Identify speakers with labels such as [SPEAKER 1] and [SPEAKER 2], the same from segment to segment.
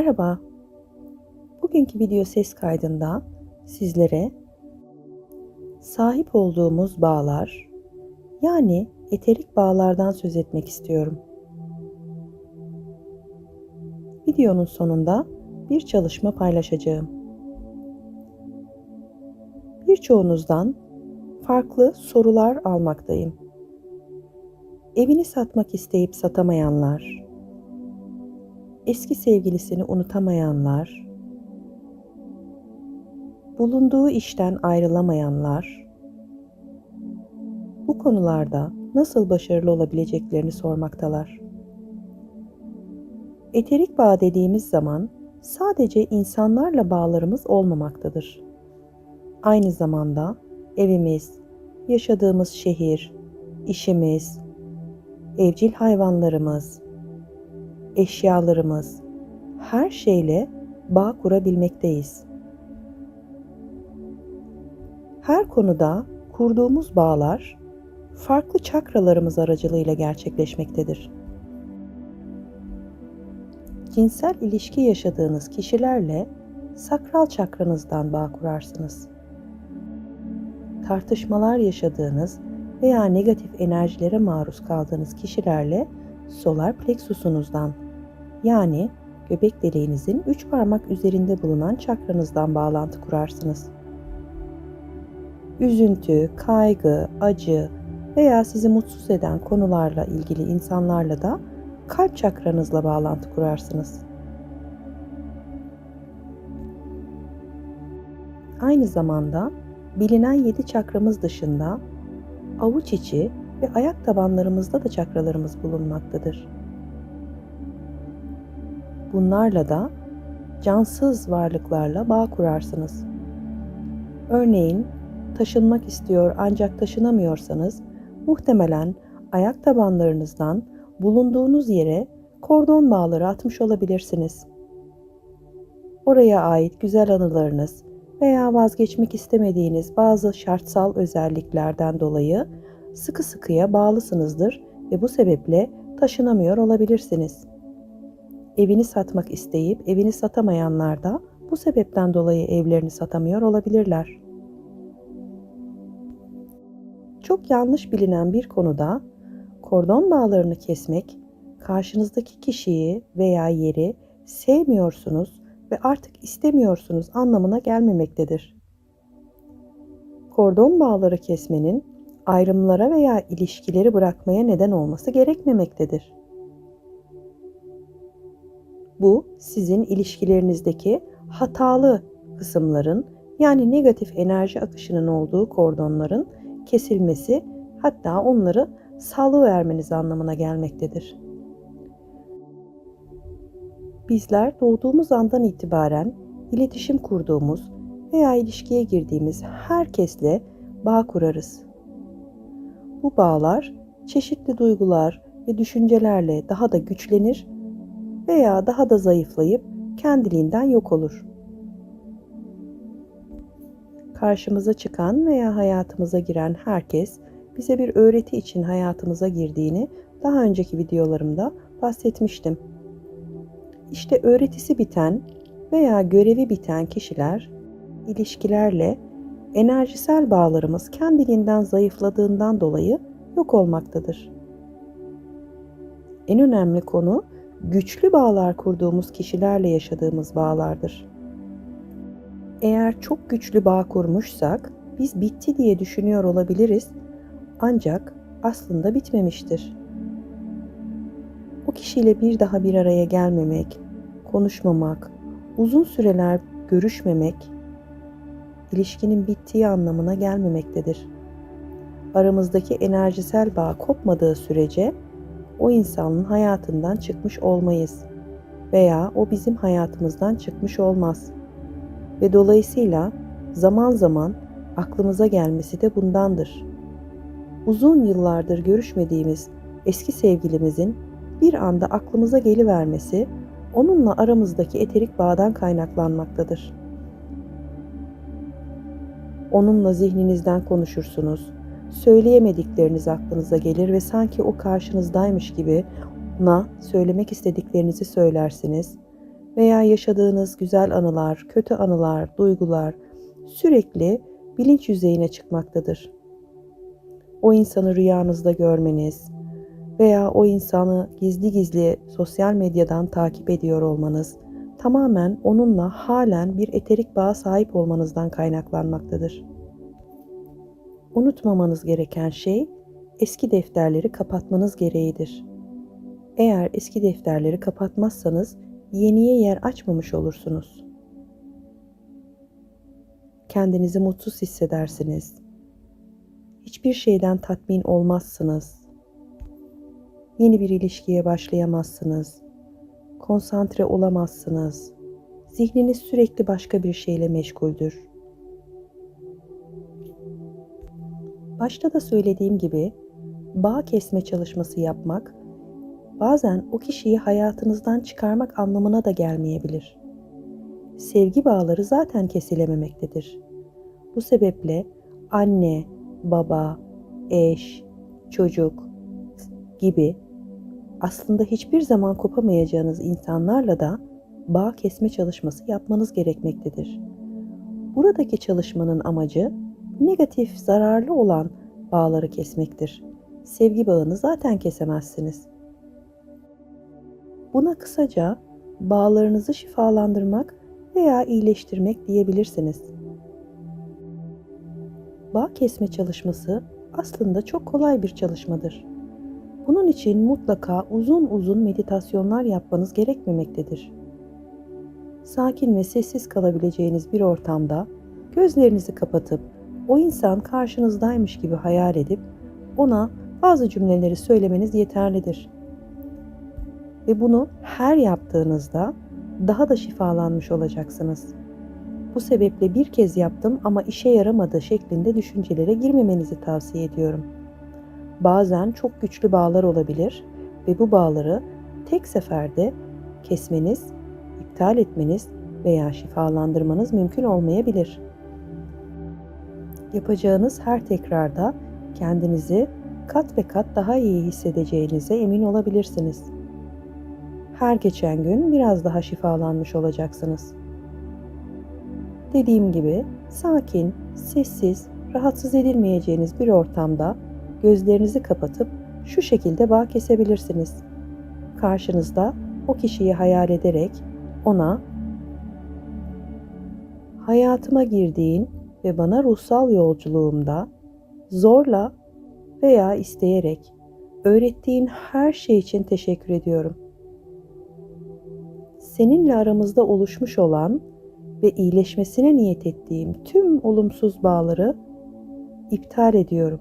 [SPEAKER 1] Merhaba. Bugünkü video ses kaydında sizlere sahip olduğumuz bağlar yani eterik bağlardan söz etmek istiyorum. Videonun sonunda bir çalışma paylaşacağım. Birçoğunuzdan farklı sorular almaktayım. Evini satmak isteyip satamayanlar, eski sevgilisini unutamayanlar, bulunduğu işten ayrılamayanlar, bu konularda nasıl başarılı olabileceklerini sormaktalar. Eterik bağ dediğimiz zaman sadece insanlarla bağlarımız olmamaktadır. Aynı zamanda evimiz, yaşadığımız şehir, işimiz, evcil hayvanlarımız, eşyalarımız, her şeyle bağ kurabilmekteyiz. Her konuda kurduğumuz bağlar farklı çakralarımız aracılığıyla gerçekleşmektedir. Cinsel ilişki yaşadığınız kişilerle sakral çakranızdan bağ kurarsınız. Tartışmalar yaşadığınız veya negatif enerjilere maruz kaldığınız kişilerle solar plexusunuzdan yani göbek deliğinizin üç parmak üzerinde bulunan çakranızdan bağlantı kurarsınız. Üzüntü, kaygı, acı veya sizi mutsuz eden konularla ilgili insanlarla da kalp çakranızla bağlantı kurarsınız. Aynı zamanda bilinen yedi çakramız dışında avuç içi ve ayak tabanlarımızda da çakralarımız bulunmaktadır. Bunlarla da cansız varlıklarla bağ kurarsınız. Örneğin taşınmak istiyor ancak taşınamıyorsanız muhtemelen ayak tabanlarınızdan bulunduğunuz yere kordon bağları atmış olabilirsiniz. Oraya ait güzel anılarınız veya vazgeçmek istemediğiniz bazı şartsal özelliklerden dolayı sıkı sıkıya bağlısınızdır ve bu sebeple taşınamıyor olabilirsiniz. Evini satmak isteyip evini satamayanlar da bu sebepten dolayı evlerini satamıyor olabilirler. Çok yanlış bilinen bir konuda kordon bağlarını kesmek karşınızdaki kişiyi veya yeri sevmiyorsunuz ve artık istemiyorsunuz anlamına gelmemektedir. Kordon bağları kesmenin ayrımlara veya ilişkileri bırakmaya neden olması gerekmemektedir. Bu sizin ilişkilerinizdeki hatalı kısımların yani negatif enerji akışının olduğu kordonların kesilmesi hatta onları salıvermeniz anlamına gelmektedir. Bizler doğduğumuz andan itibaren iletişim kurduğumuz veya ilişkiye girdiğimiz herkesle bağ kurarız. Bu bağlar çeşitli duygular ve düşüncelerle daha da güçlenir veya daha da zayıflayıp kendiliğinden yok olur. Karşımıza çıkan veya hayatımıza giren herkes bize bir öğreti için hayatımıza girdiğini daha önceki videolarımda bahsetmiştim. İşte öğretisi biten veya görevi biten kişiler ilişkilerle enerjisel bağlarımız kendiliğinden zayıfladığından dolayı yok olmaktadır. En önemli konu güçlü bağlar kurduğumuz kişilerle yaşadığımız bağlardır. Eğer çok güçlü bağ kurmuşsak biz bitti diye düşünüyor olabiliriz ancak aslında bitmemiştir. O kişiyle bir daha bir araya gelmemek, konuşmamak, uzun süreler görüşmemek ilişkinin bittiği anlamına gelmemektedir. Aramızdaki enerjisel bağ kopmadığı sürece o insanın hayatından çıkmış olmayız veya o bizim hayatımızdan çıkmış olmaz. Ve dolayısıyla zaman zaman aklımıza gelmesi de bundandır. Uzun yıllardır görüşmediğimiz eski sevgilimizin bir anda aklımıza gelivermesi onunla aramızdaki eterik bağdan kaynaklanmaktadır. Onunla zihninizden konuşursunuz. Söyleyemedikleriniz aklınıza gelir ve sanki o karşınızdaymış gibi ona söylemek istediklerinizi söylersiniz veya yaşadığınız güzel anılar, kötü anılar, duygular sürekli bilinç yüzeyine çıkmaktadır. O insanı rüyanızda görmeniz veya o insanı gizli gizli sosyal medyadan takip ediyor olmanız tamamen onunla halen bir eterik bağa sahip olmanızdan kaynaklanmaktadır. Unutmamanız gereken şey eski defterleri kapatmanız gereğidir. Eğer eski defterleri kapatmazsanız yeniye yer açmamış olursunuz. Kendinizi mutsuz hissedersiniz. Hiçbir şeyden tatmin olmazsınız. Yeni bir ilişkiye başlayamazsınız. Konsantre olamazsınız. Zihniniz sürekli başka bir şeyle meşguldür. Başta da söylediğim gibi bağ kesme çalışması yapmak bazen o kişiyi hayatınızdan çıkarmak anlamına da gelmeyebilir. Sevgi bağları zaten kesilememektedir. Bu sebeple anne, baba, eş, çocuk gibi aslında hiçbir zaman kopamayacağınız insanlarla da bağ kesme çalışması yapmanız gerekmektedir. Buradaki çalışmanın amacı negatif, zararlı olan bağları kesmektir. Sevgi bağını zaten kesemezsiniz. Buna kısaca bağlarınızı şifalandırmak veya iyileştirmek diyebilirsiniz. Bağ kesme çalışması aslında çok kolay bir çalışmadır. Bunun için mutlaka uzun uzun meditasyonlar yapmanız gerekmemektedir. Sakin ve sessiz kalabileceğiniz bir ortamda gözlerinizi kapatıp o insan karşınızdaymış gibi hayal edip ona bazı cümleleri söylemeniz yeterlidir. Ve bunu her yaptığınızda daha da şifalanmış olacaksınız. Bu sebeple bir kez yaptım ama işe yaramadı şeklinde düşüncelere girmemenizi tavsiye ediyorum. Bazen çok güçlü bağlar olabilir ve bu bağları tek seferde kesmeniz, iptal etmeniz veya şifalandırmanız mümkün olmayabilir. Yapacağınız her tekrarda kendinizi kat ve kat daha iyi hissedeceğinize emin olabilirsiniz. Her geçen gün biraz daha şifalanmış olacaksınız. Dediğim gibi sakin, sessiz, rahatsız edilmeyeceğiniz bir ortamda gözlerinizi kapatıp şu şekilde bağ kesebilirsiniz. Karşınızda o kişiyi hayal ederek ona hayatıma girdiğin ve bana ruhsal yolculuğumda zorla veya isteyerek öğrettiğin her şey için teşekkür ediyorum. Seninle aramızda oluşmuş olan ve iyileşmesine niyet ettiğim tüm olumsuz bağları iptal ediyorum.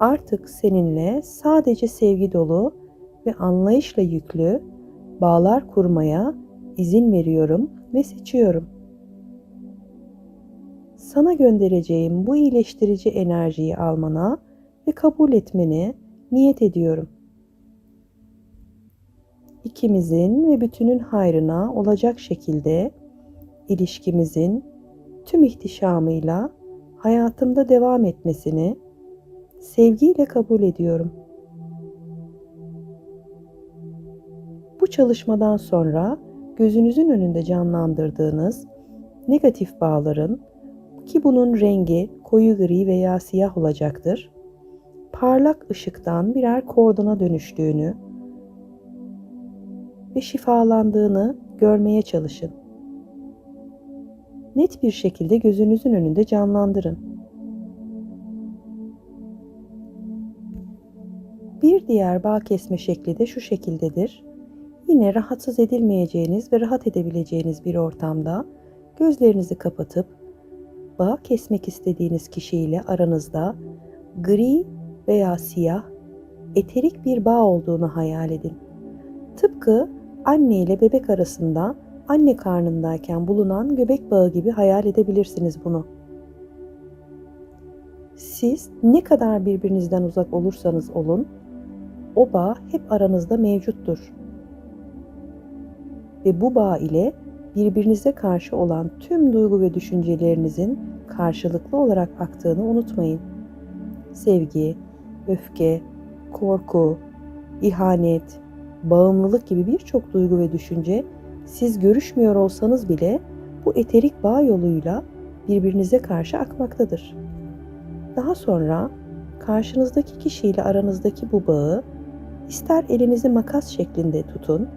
[SPEAKER 1] Artık seninle sadece sevgi dolu ve anlayışla yüklü bağlar kurmaya izin veriyorum ve seçiyorum. Sana göndereceğim bu iyileştirici enerjiyi almana ve kabul etmeni niyet ediyorum. İkimizin ve bütünün hayrına olacak şekilde ilişkimizin tüm ihtişamıyla hayatımda devam etmesini sevgiyle kabul ediyorum. Bu çalışmadan sonra gözünüzün önünde canlandırdığınız negatif bağların ki bunun rengi koyu gri veya siyah olacaktır. Parlak ışıktan birer kordona dönüştüğünü ve şifalandığını görmeye çalışın. Net bir şekilde gözünüzün önünde canlandırın. Bir diğer bağ kesme şekli de şu şekildedir. Yine rahatsız edilmeyeceğiniz ve rahat edebileceğiniz bir ortamda gözlerinizi kapatıp bağ kesmek istediğiniz kişiyle aranızda gri veya siyah eterik bir bağ olduğunu hayal edin. Tıpkı anne ile bebek arasında anne karnındayken bulunan göbek bağı gibi hayal edebilirsiniz bunu. Siz ne kadar birbirinizden uzak olursanız olun, o bağ hep aranızda mevcuttur. Ve bu bağ ile birbirinize karşı olan tüm duygu ve düşüncelerinizin karşılıklı olarak aktığını unutmayın. Sevgi, öfke, korku, ihanet, bağımlılık gibi birçok duygu ve düşünce siz görüşmüyor olsanız bile bu eterik bağ yoluyla birbirinize karşı akmaktadır. Daha sonra karşınızdaki kişiyle aranızdaki bu bağı ister elinizi makas şeklinde tutun,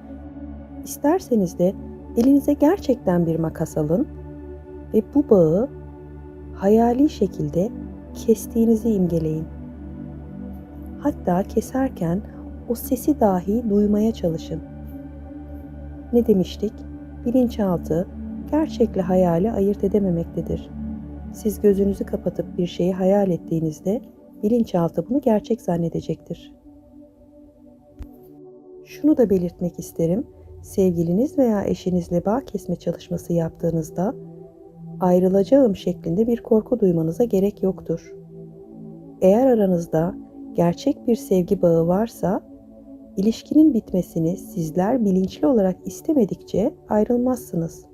[SPEAKER 1] isterseniz de elinize gerçekten bir makas alın ve bu bağı hayali şekilde kestiğinizi imgeleyin. Hatta keserken o sesi dahi duymaya çalışın. Ne demiştik? Bilinçaltı gerçekle hayali ayırt edememektedir. Siz gözünüzü kapatıp bir şeyi hayal ettiğinizde bilinçaltı bunu gerçek zannedecektir. Şunu da belirtmek isterim. Sevgiliniz veya eşinizle bağ kesme çalışması yaptığınızda ayrılacağım şeklinde bir korku duymanıza gerek yoktur. Eğer aranızda gerçek bir sevgi bağı varsa ilişkinin bitmesini sizler bilinçli olarak istemedikçe ayrılmazsınız.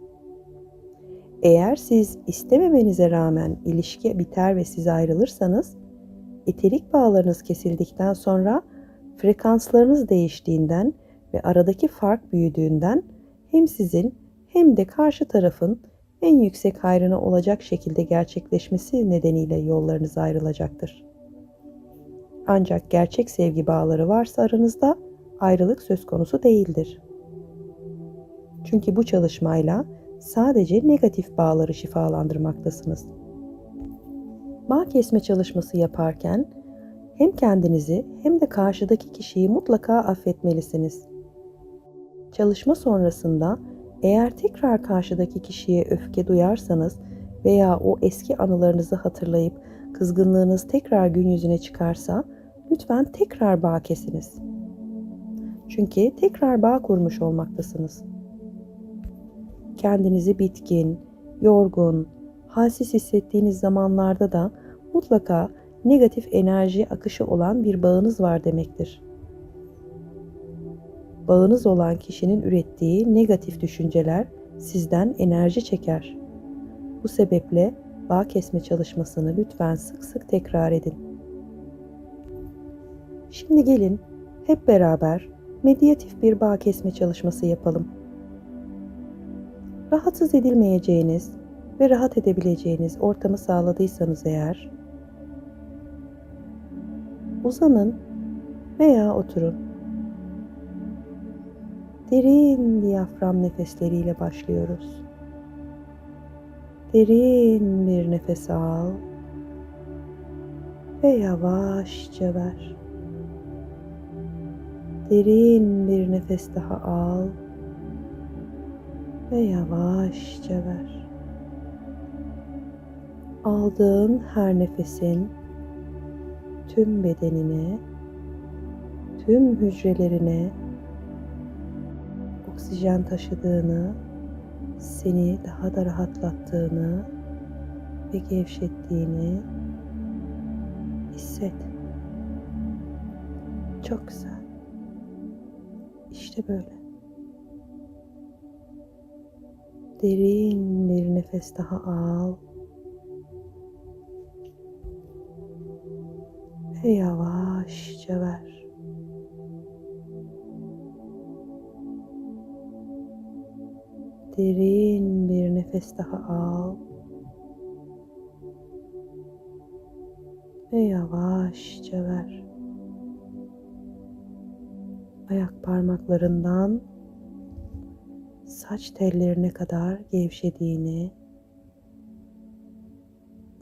[SPEAKER 1] Eğer siz istememenize rağmen ilişki biter ve siz ayrılırsanız, eterik bağlarınız kesildikten sonra frekanslarınız değiştiğinden ve aradaki fark büyüdüğünden hem sizin hem de karşı tarafın en yüksek hayrına olacak şekilde gerçekleşmesi nedeniyle yollarınız ayrılacaktır. Ancak gerçek sevgi bağları varsa aranızda ayrılık söz konusu değildir. Çünkü bu çalışmayla sadece negatif bağları şifalandırmaktasınız. Bağ kesme çalışması yaparken hem kendinizi hem de karşıdaki kişiyi mutlaka affetmelisiniz. Çalışma sonrasında eğer tekrar karşıdaki kişiye öfke duyarsanız veya o eski anılarınızı hatırlayıp kızgınlığınız tekrar gün yüzüne çıkarsa lütfen tekrar bağ kesiniz. Çünkü tekrar bağ kurmuş olmaktasınız. Kendinizi bitkin, yorgun, halsiz hissettiğiniz zamanlarda da mutlaka negatif enerji akışı olan bir bağınız var demektir. Bağınız olan kişinin ürettiği negatif düşünceler sizden enerji çeker. Bu sebeple bağ kesme çalışmasını lütfen sık sık tekrar edin. Şimdi gelin hep beraber medyatif bir bağ kesme çalışması yapalım. Rahatsız edilmeyeceğiniz ve rahat edebileceğiniz ortamı sağladıysanız eğer uzanın veya oturun. Derin diyafram nefesleriyle başlıyoruz. Derin bir nefes al ve yavaşça ver. Derin bir nefes daha al ve yavaşça ver. Aldığın her nefesin tüm bedenine, tüm hücrelerine oksijen taşıdığını, seni daha da rahatlattığını ve gevşettiğini hisset. Çok güzel. İşte böyle. Derin bir nefes daha al. Ve yavaşça ver. Derin bir nefes daha al. Ve yavaşça ver. Ayak parmaklarından saç tellerine kadar gevşediğini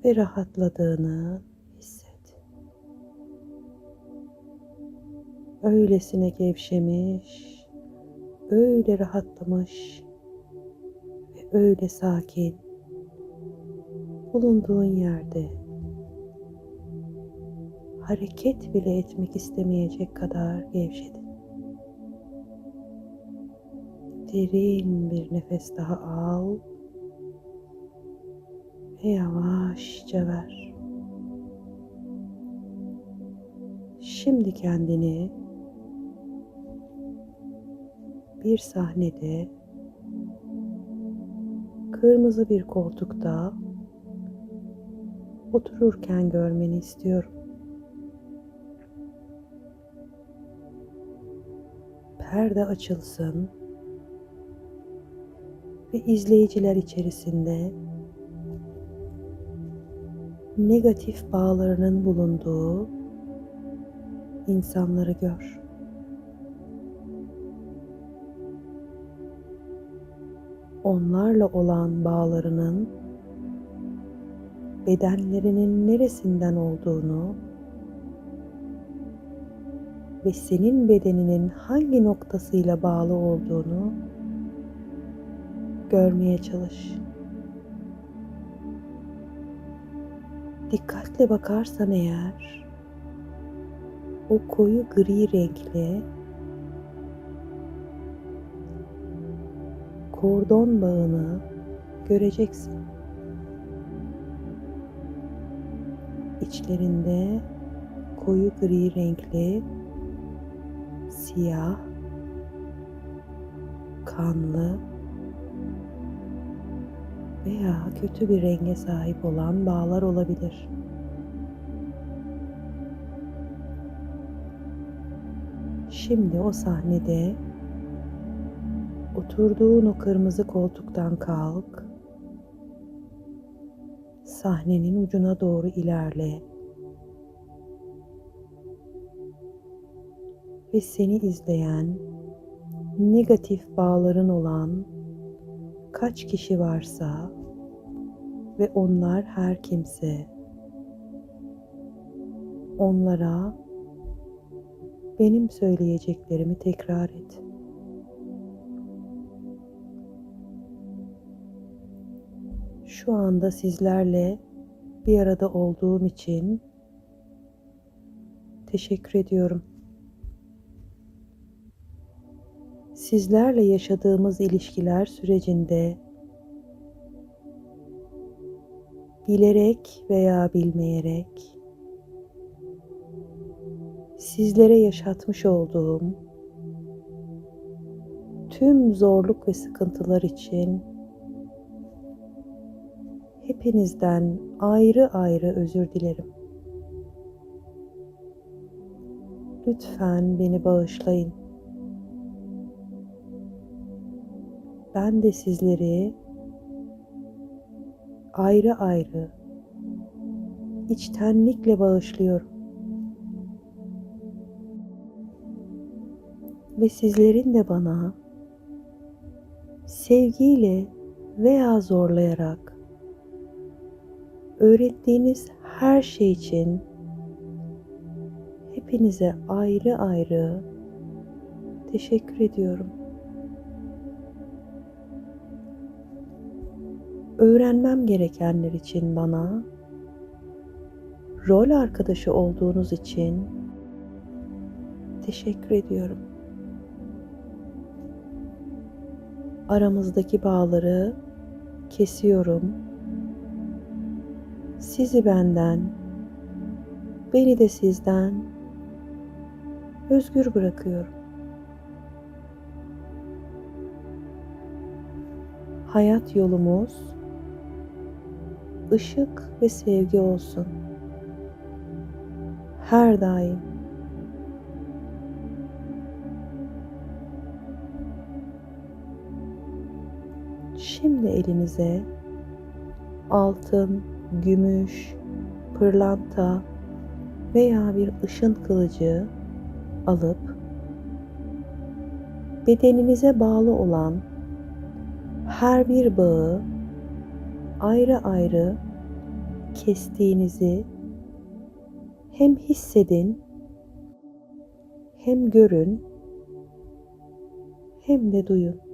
[SPEAKER 1] ve rahatladığını hisset. Öylesine gevşemiş, öyle rahatlamış öyle sakin bulunduğun yerde hareket bile etmek istemeyecek kadar gevşedin. Derin bir nefes daha al ve yavaşça ver. Şimdi kendini bir sahnede kırmızı bir koltukta otururken görmeni istiyorum. perde açılsın ve izleyiciler içerisinde negatif bağlarının bulunduğu insanları gör. Onlarla olan bağlarının bedenlerinin neresinden olduğunu ve senin bedeninin hangi noktasıyla bağlı olduğunu görmeye çalış. Dikkatle bakarsan eğer o koyu gri renkli kordon bağını göreceksin. İçlerinde koyu gri renkli siyah, kanlı veya kötü bir renge sahip olan bağlar olabilir. Şimdi o sahnede oturduğun o kırmızı koltuktan kalk. Sahnenin ucuna doğru ilerle. Ve seni izleyen negatif bağların olan kaç kişi varsa ve onlar her kimse onlara benim söyleyeceklerimi tekrar et. Şu anda sizlerle bir arada olduğum için teşekkür ediyorum. Sizlerle yaşadığımız ilişkiler sürecinde bilerek veya bilmeyerek sizlere yaşatmış olduğum tüm zorluk ve sıkıntılar için hepinizden ayrı ayrı özür dilerim. Lütfen beni bağışlayın. Ben de sizleri ayrı ayrı içtenlikle bağışlıyorum. Ve sizlerin de bana sevgiyle veya zorlayarak öğrettiğiniz her şey için hepinize ayrı ayrı teşekkür ediyorum. öğrenmem gerekenler için bana, rol arkadaşı olduğunuz için teşekkür ediyorum. Aramızdaki bağları kesiyorum. Sizi benden, beni de sizden özgür bırakıyorum. Hayat yolumuz ışık ve sevgi olsun. Her daim. Şimdi elinize altın, gümüş, pırlanta veya bir ışın kılıcı alıp bedeninize bağlı olan her bir bağı ayrı ayrı kestiğinizi hem hissedin hem görün hem de duyun.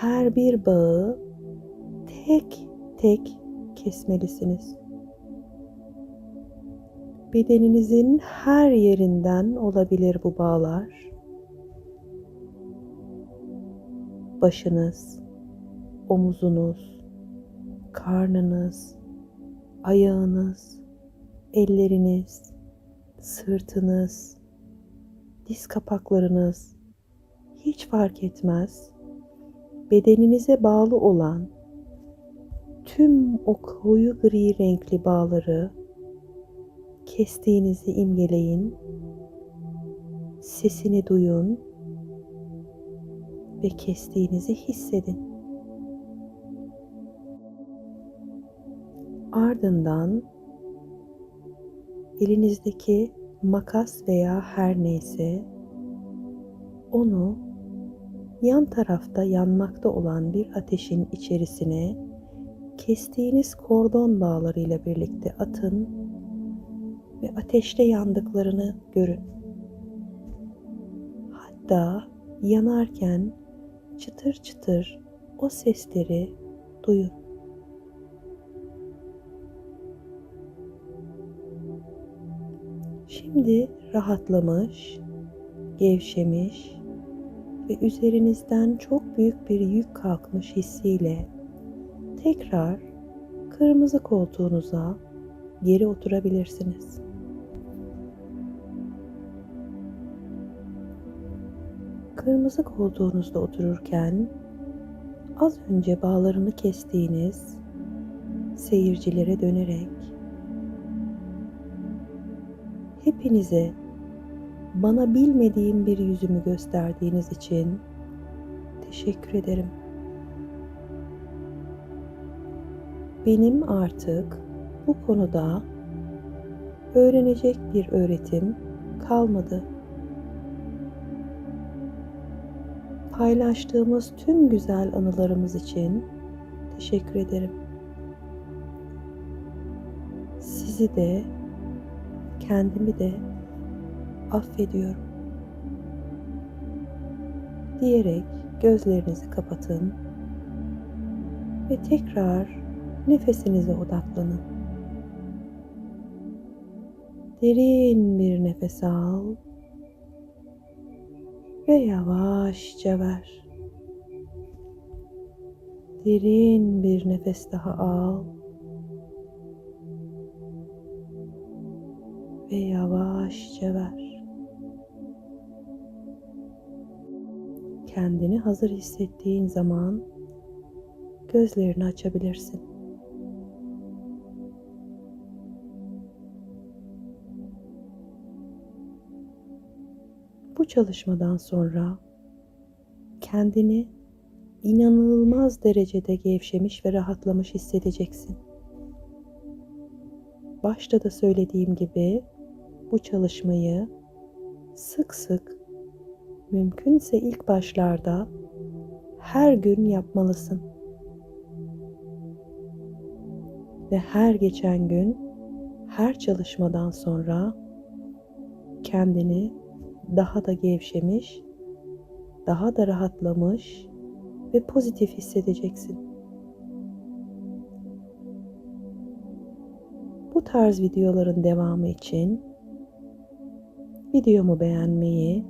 [SPEAKER 1] Her bir bağı tek tek kesmelisiniz. Bedeninizin her yerinden olabilir bu bağlar. başınız, omuzunuz, karnınız, ayağınız, elleriniz, sırtınız, diz kapaklarınız hiç fark etmez. Bedeninize bağlı olan tüm o koyu gri renkli bağları Kestiğinizi imgeleyin. Sesini duyun ve kestiğinizi hissedin. Ardından elinizdeki makas veya her neyse onu yan tarafta yanmakta olan bir ateşin içerisine kestiğiniz kordon bağlarıyla birlikte atın ve ateşte yandıklarını görün. Hatta yanarken çıtır çıtır o sesleri duyun. Şimdi rahatlamış, gevşemiş ve üzerinizden çok büyük bir yük kalkmış hissiyle tekrar kırmızı koltuğunuza geri oturabilirsiniz. Kırmızı koltuğunuzda otururken az önce bağlarını kestiğiniz seyircilere dönerek hepinize bana bilmediğim bir yüzümü gösterdiğiniz için teşekkür ederim. Benim artık bu konuda öğrenecek bir öğretim kalmadı. Paylaştığımız tüm güzel anılarımız için teşekkür ederim. Sizi de kendimi de affediyorum. Diyerek gözlerinizi kapatın ve tekrar nefesinize odaklanın. Derin bir nefes al ve yavaşça ver. Derin bir nefes daha al ve yavaşça ver. Kendini hazır hissettiğin zaman gözlerini açabilirsin. Bu çalışmadan sonra kendini inanılmaz derecede gevşemiş ve rahatlamış hissedeceksin. Başta da söylediğim gibi bu çalışmayı sık sık mümkünse ilk başlarda her gün yapmalısın. Ve her geçen gün her çalışmadan sonra kendini daha da gevşemiş, daha da rahatlamış ve pozitif hissedeceksin. Bu tarz videoların devamı için videomu beğenmeyi,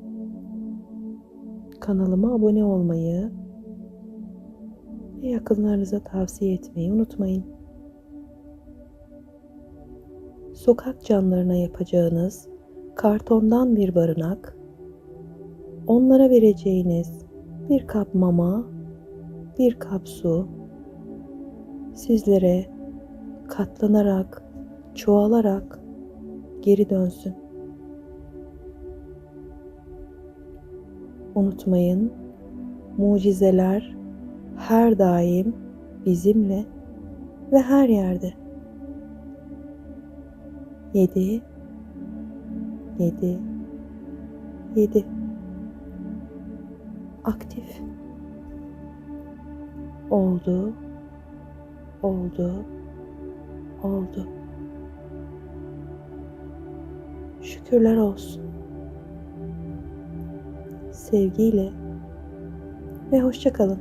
[SPEAKER 1] kanalıma abone olmayı ve yakınlarınıza tavsiye etmeyi unutmayın. Sokak canlarına yapacağınız kartondan bir barınak, onlara vereceğiniz bir kap mama, bir kap su sizlere katlanarak, çoğalarak geri dönsün. Unutmayın, mucizeler her daim bizimle ve her yerde. 7 7 7 aktif. Oldu oldu oldu. Şükürler olsun sevgiyle ve hoşça kalın